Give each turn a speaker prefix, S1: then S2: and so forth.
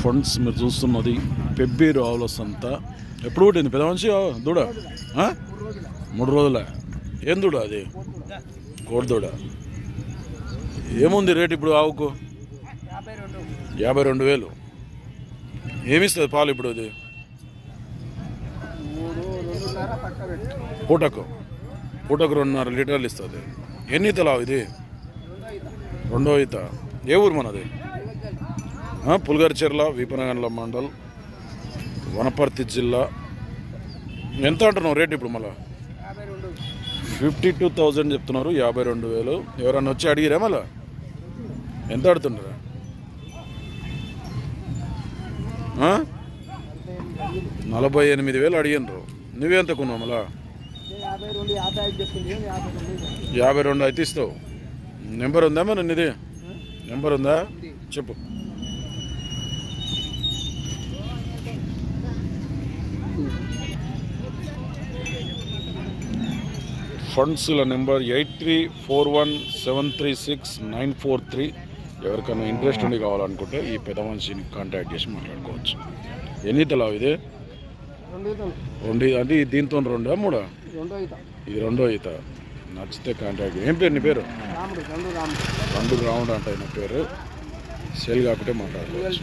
S1: Friends మీరు చూస్తున్నది పెబ్బేరు ఆవుల సంత ఎప్పుడు పుట్టింది? పెద్ద మనిషి? దూడ? మూడు రోజులే? ఏం దూడ అది? కోడిదూడ ఏముంది రేట్ ఇప్పుడు ఆవుకు?
S2: యాభై రెండు
S1: వేలు. ఏమిస్తుంది పాలు ఇప్పుడు అది? పూటకు. పూటకు రెండున్నర లీటర్లు ఇస్తుంది. ఎన్ని ఈతలు ఇది? రెండో ఈత. ఏ ఊరు మనది? పుల్గర్చెర్ల వీపనగండ్ల మండల్ వనపర్తి జిల్లా. ఎంత అంటున్నావు రేట్ ఇప్పుడు మళ్ళా? ఫిఫ్టీ టూ థౌజండ్ చెప్తున్నారు యాభై రెండు వేలు. ఎవరన్నా వచ్చి అడిగిరా మళ్ళా? ఎంత అడుగుతున్నారా నలభై ఎనిమిది వేలు అడిగినరు నువ్వెంత కొన్నావు మళ్ళా?
S2: యాభై రెండు యాభై రెండు
S1: అయితే ఇస్తావు. నెంబర్ ఉందా మరి నీది? నెంబర్ ఉందా? చెప్పు. ఫండ్స్ల number eight three four one seven three six nine four three. ఎవరికైనా ఇంట్రెస్ట్ ఉండి కావాలనుకుంటే ఈ పెద్ద మనిషిని కాంటాక్ట్ చేసి మాట్లాడుకోవచ్చు. ఎన్ని తెలావు ఇది?
S2: రెండు
S1: అంటే దీంతో రెండా మూడా? ఇది రెండో ఈత. నచ్చితే కాంటాక్ట్ ఏం పేరు నీ పేరు?
S2: రెండు రాముడు.
S1: అంటే నా పేరు. సేల్ కాకుంటే మాట్లాడుకోవచ్చు.